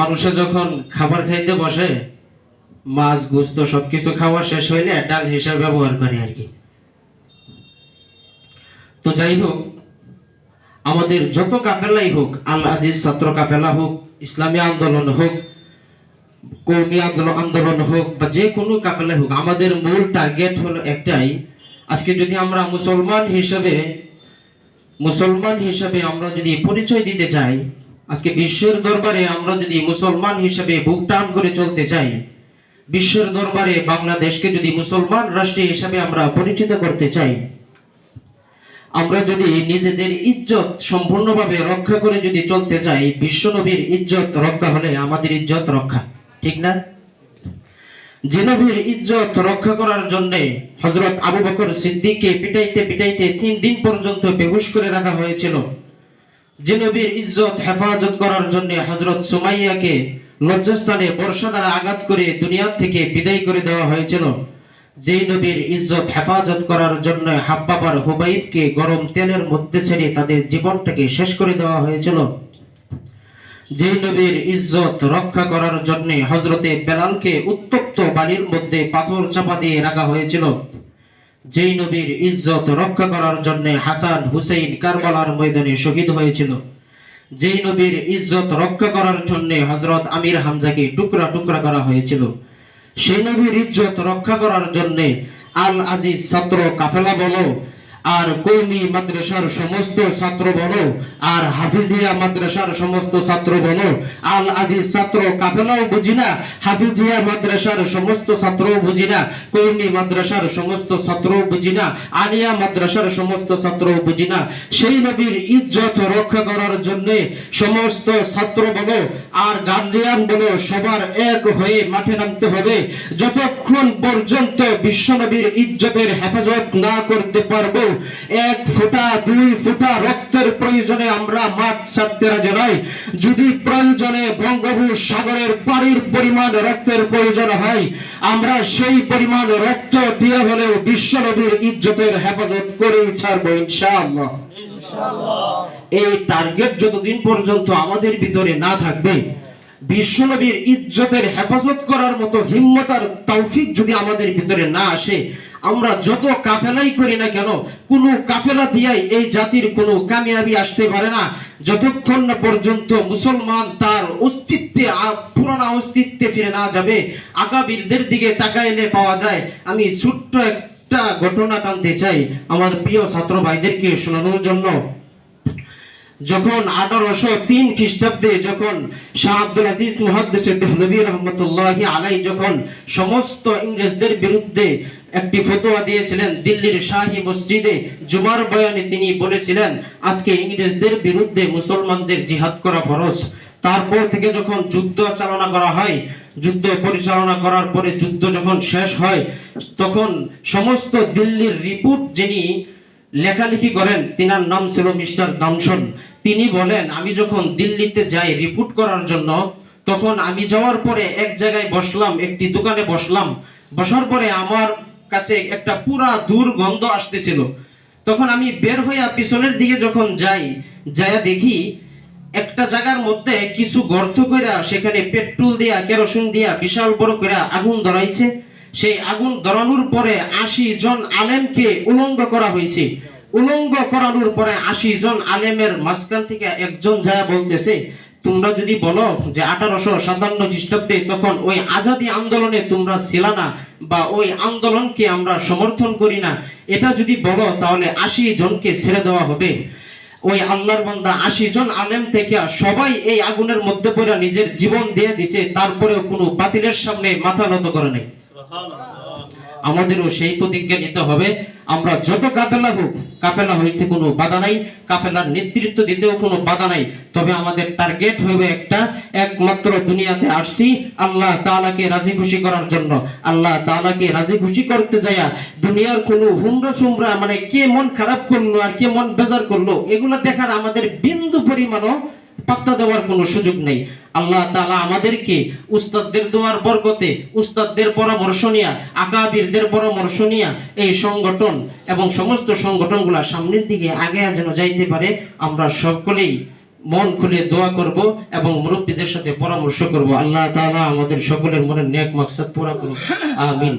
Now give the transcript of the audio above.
মানুষে যখন খাবার খাইতে বসে, মাছ, গুস্ত, সবকিছু খাওয়া শেষ হইলে ডাল হিসাবে ব্যবহার করে আর কি। তো যাই হোক, আমাদের যত কাফেলাই হোক, আল আজিজ ছাত্র কাফেলা হোক, ইসলামী আন্দোলন হোক, কৌমি আন্দোলন আন্দোলন হোক, বা যে কোনো কাফেলাই হোক, আমাদের মূল টার্গেট হলো একটাই, আজকে যদি আমরা মুসলমান হিসেবে মুসলমান হিসেবে আমরা যদি পরিচয় দিতে চাই আজকে বিশ্বের দরবারে আমরা যদি মুসলমান হিসেবে বুক টান করে চলতে চাই, বিশ্বের দরবারে বাংলাদেশকে যদি মুসলমান রাষ্ট্র হিসেবে আমরা পরিচিত করতে চাই, আমরা যদি নিজেদের ইজ্জত সম্পূর্ণভাবে রক্ষা করে যদি চলতে চাই, বিশ্বনবীর ইজ্জত রক্ষা হলে আমাদের ইজ্জত রক্ষা, ঠিক না? যে নবীর ইজ্জত রক্ষা করার জন্য হজরত আবু বকর সিদ্দিককে পিটাইতে পিটাইতে তিন দিন পর্যন্ত বেহুশ করে রাখা হয়েছিল। যে নবীর ইজ্জত, হেফাজত করার জন্য হজরত সুমাইয়াকে লজ্জাস্থানে বর্ষা দ্বারা আঘাত করে দুনিয়া থেকে বিদায় করে দেওয়া হয়েছিল। যেই নবীর ইজ্জত, হেফাজত করার জন্য হাব্বাবার হুবাইবকে গরম তেলের মধ্যে ছেড়ে তাদের জীবনটাকে শেষ করে দেওয়া হয়েছিল। যে নবীর ইজ্জত রক্ষা করার জন্য হজরতে বেলালকে উত্তপ্ত বালির মধ্যে পাথর চাপা দিয়ে রাখা হয়েছিল। যেই নবীর ইজ্জত রক্ষা করার জন্য হাসান হুসেইন কারবালার ময়দানে শহীদ হয়েছিল, যেই নবীর ইজ্জত রক্ষা করার জন্য হজরত আমির হামজাকে টুকরা টুকরা করা হয়েছিল, সেই নবীর ইজ্জত রক্ষা করার জন্য আল আজিজ ছাত্র কাফেলা বলো আর কৌমি মাদ্রাসার সমস্ত ছাত্র বলো, আর হাফিজিয়া মাদ্রাসার সমস্ত ছাত্র বলো আল আজিজ ছাত্র কাফেলাও বুঝি না, হাফিজিয়া মাদ্রাসার সমস্ত ছাত্রও বুঝি না, কৌমি মাদ্রাসার সমস্ত ছাত্রও বুঝি না, আলিয়া মাদ্রাসার সমস্ত ছাত্রও বুঝি না। সেই নবীর ইজ্জত রক্ষা করার জন্য সমস্ত ছাত্র বলো, আর গার্জিয়ান বলো, সবার এক হয়ে মাঠে নামতে হবে। যতক্ষণ পর্যন্ত বিশ্বনবীর ইজ্জতের হেফাজত না করতে পারব এক ফোঁটা দুই ফোঁটা রক্তের প্রয়োজনে আমরা মাঠ ছাড়তে রাজি নই। যদি প্রয়োজনে বঙ্গোপসাগরের পানির পরিমাণ রক্তের প্রয়োজন হয় আমরা সেই পরিমাণ রক্ত দিয়ে হলেও বিশ্বনবীর ইজ্জতের হেফাজত করেই ছাড়বো ইনশাআল্লাহ। এই টার্গেট যতদিন পর্যন্ত আমাদের ভিতরে না থাকবে বিশ্বনবীর ইজ্জতের হেফাজত করার মতো হিম্মত আর তৌফিক যদি আমাদের ভিতরে না আসে, আমরা যত কাফেলাই করি না কেন, কোনো কাফেলা দিয়াই এই জাতির কোনো কামিয়াবি আসতে পারে না। যতক্ষণ পর্যন্ত মুসলমান তার অস্তিত্বে পুরোনো অস্তিত্বে ফিরে না যাবে, আকাবিরদের দিকে তাকাইলে পাওয়া যায়। আমি ছোট্ট একটা ঘটনা টানতে চাই, আমার প্রিয় ছাত্র ভাইদেরকে শোনানোর জন্য। যখন আঠারোশো তিন খ্রিস্টাব্দে যখন শাহ আব্দুল আজিজ দেহলভী রহমতুল্লাহ আলাই যখন সমস্ত ইংরেজদের বিরুদ্ধে একটি ফতোয়া দিয়েছিলেন দিল্লির শাহী মসজিদে জুমার বয়ানে তিনি বলেছিলেন, আজকে ইংরেজদের বিরুদ্ধে মুসলমানদের জিহাদ করা ফরজ। তারপর থেকে যখন যুদ্ধ চালনা করা হয়, যুদ্ধ পরিচালনা করার পরে যুদ্ধ যখন শেষ হয়, তখন সমস্ত দিল্লির রিপোর্ট যিনি লেখালেখি করেন, তিনার নাম ছিল মিস্টার দমসন। তিনি বলেন, আমি যখন দিল্লিতে যাই রিপোর্ট করার জন্য, তখন আমি যাওয়ার পরে এক জায়গায় বসলাম, একটি দোকানে বসলাম। বসার পরে আমার কাছে একটা পুরা দুর্গন্ধ আসতেছিল। তখন আমি বের হইয়া পিছনের দিকে যখন যাই, যাইয়া দেখি একটা জায়গার মধ্যে কিছু গর্ত কইরা সেখানে পেট্রোল দিয়া, কেরোসিন দিয়া বিশাল বড় কইরা আগুন ধরাইছে। সেই আগুন ধরানোর পরে আশি জন আলেমকে উলঙ্গ করা হয়েছে। উলঙ্গ করানোর পরে আশি জন আলেমের মাঝখান থেকে একজন যায় বলতেছে, তোমরা যদি বলো যে আঠারোশো সাতান্ন খ্রিস্টাব্দে তখন ওই আজাদি আন্দোলনে তোমরা ছিল না বা ওই আন্দোলনকে আমরা সমর্থন করি না, এটা যদি বলো তাহলে আশি জনকে ছেড়ে দেওয়া হবে। ওই আল্লাহর বান্দা আশি জন আলেম থেকে সবাই এই আগুনের মধ্যে পড়ে নিজের জীবন দিয়ে দিছে, তারপরেও কোনো বাতিলের সামনে মাথা নত করে নেই। আমাদেরও সেই প্রতিজ্ঞা নিতে হবে। আমরা যত কাফেলা হোক, কাফেলা হইতে কোনো বাধা নাই, কাফেলার নেতৃত্ব দিতেও কোনো বাধা নাই। তবে আমাদের টার্গেট হবে একটা, একমাত্র দুনিয়াতে আসছি, আল্লাহ তাআলাকে রাজি খুশি করার জন্য। আল্লাহ তাআলাকে রাজি খুশি করতে যায়া দুনিয়ার কোনো হুমরা সুমরা মানে কে মন খারাপ করল আর কে মন বেজার করল, এগুলো দেখার আমাদের বিন্দু পরিমাণও পাত্তা দেওয়ার কোনো সুযোগ নেই। আল্লাহ তাআলা আমাদেরকে উস্তাদদের দোয়ার বরকতে, উস্তাদদের পরামর্শ নিয়া, আকাবিরদের পরামর্শ নিয়া এই সংগঠন এবং সমস্ত সংগঠনগুলা সামনের দিকে আগে যেন যাইতে পারে, আমরা সকলেই মন খুলে দোয়া করব এবং মুরব্বীদের সাথে পরামর্শ করব। আল্লাহ তাআলা আমাদের সকলের মনের নেক মাকসাদ পুরা করুন আমিন।